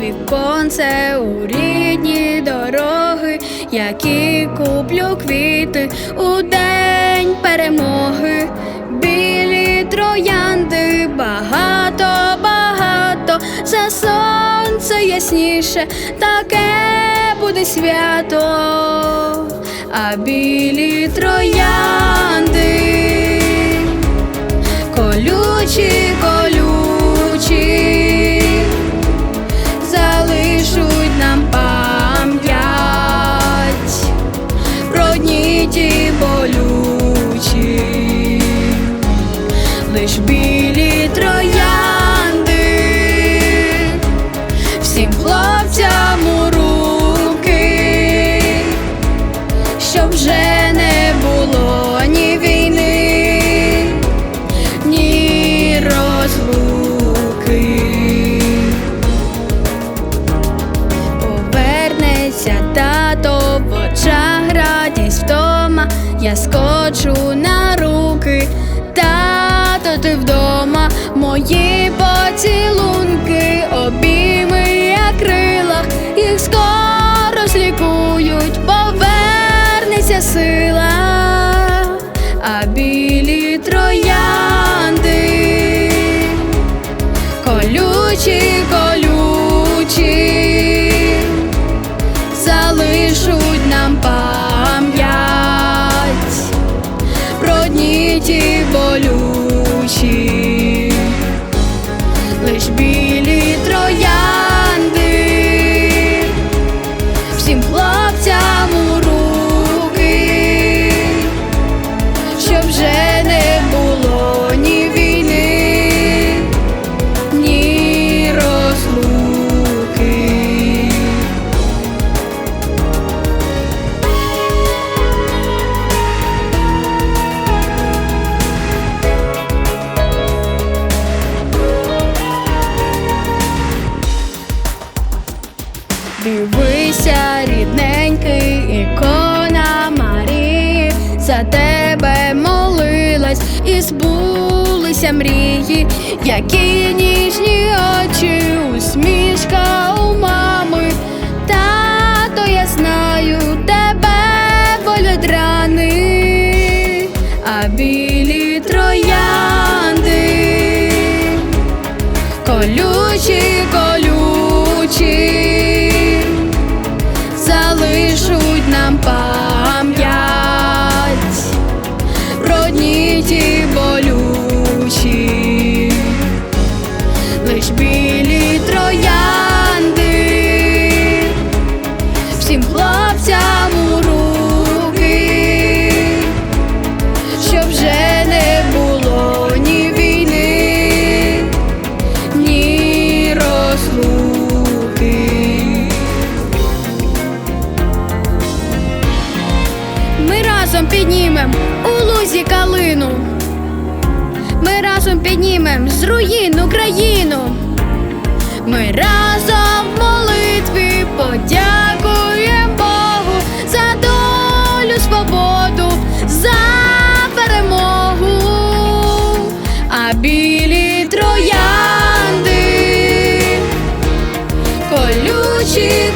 віконце у рідні дороги, які куплю квіти у день перемоги, білі троянди, багато, багато, за сонце ясніше, таке буде свято, а білі троянди лиш білі троянди, всім хлопцям у руки, щоб вже не було ні війни ні розлуки. Повернеться тато в очах радість вдома, я скочу на руки, тато, ти вдома, мої поцілунки, обійми як крилах, Дивися, рідненький, ікона Марії, за тебе молилась і збулися мрії, які ніжні піднімем у лузі калину. Ми разом піднімем з руїн Україну. Ми разом в молитві подякуємо Богу за долю, свободу, за перемогу, а білі троянди колючі.